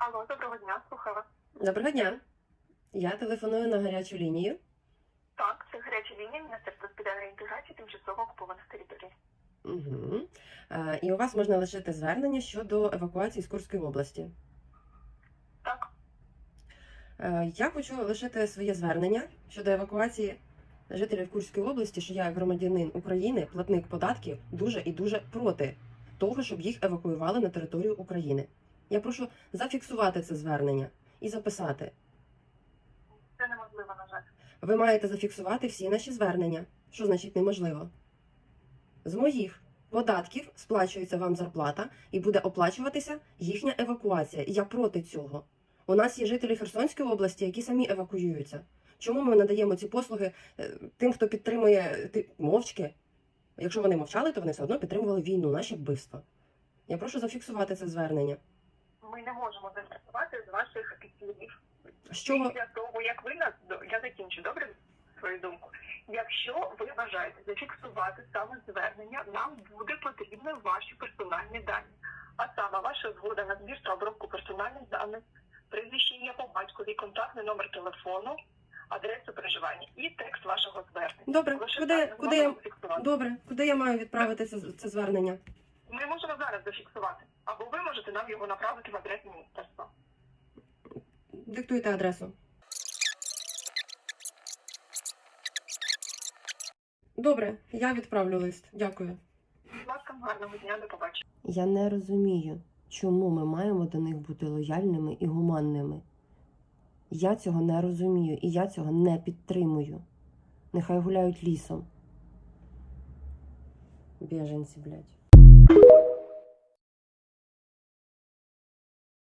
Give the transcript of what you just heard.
Алло, доброго дня, слухаю вас. Доброго дня. Я телефоную на гарячу лінію. Так, це гаряча лінія Міністерства з питань реінтеграції тимчасово окупованих територій. Угу. І у вас можна лишити звернення щодо евакуації з Курської області. Так, Е, Я хочу лишити своє звернення щодо евакуації жителів Курської області, що я, як громадянин України, платник податків, дуже і дуже проти того, щоб їх евакуювали на територію України. Я прошу зафіксувати це звернення і записати. це неможливо, на жаль. Ви маєте зафіксувати всі наші звернення. Що значить неможливо? З моїх податків сплачується вам зарплата і буде оплачуватися їхня евакуація. Я проти цього. У нас є жителі Херсонської області, які самі евакуюються. Чому ми надаємо ці послуги е, тим, хто підтримує ти- мовчки? Якщо вони мовчали, то вони все одно підтримували війну, наші вбивства. Я прошу зафіксувати це звернення. Ми не можемо зафіксувати з ваших слів. Що ви Після того, як ви нас я закінчу добре свою думку. Якщо ви бажаєте зафіксувати саме звернення, нам буде потрібні ваші персональні дані. А саме ваша згода на збір та обробку персональних даних, прізвище ім'я по батькові, контактний номер телефону, адресу проживання і текст вашого звернення. добре? Лише Куди, так куди я добре? Куди я маю відправити це, це звернення? Ми можемо зараз зафіксувати, або ви можете нам його направити в адресу міністерства. Диктуйте адресу. Добре, я відправлю лист. Дякую. Будь ласка, гарного дня, до побачення. Я не розумію, чому ми маємо до них бути лояльними і гуманними. Я цього не розумію і я цього не підтримую. Нехай гуляють лісом. Біженці, блядь.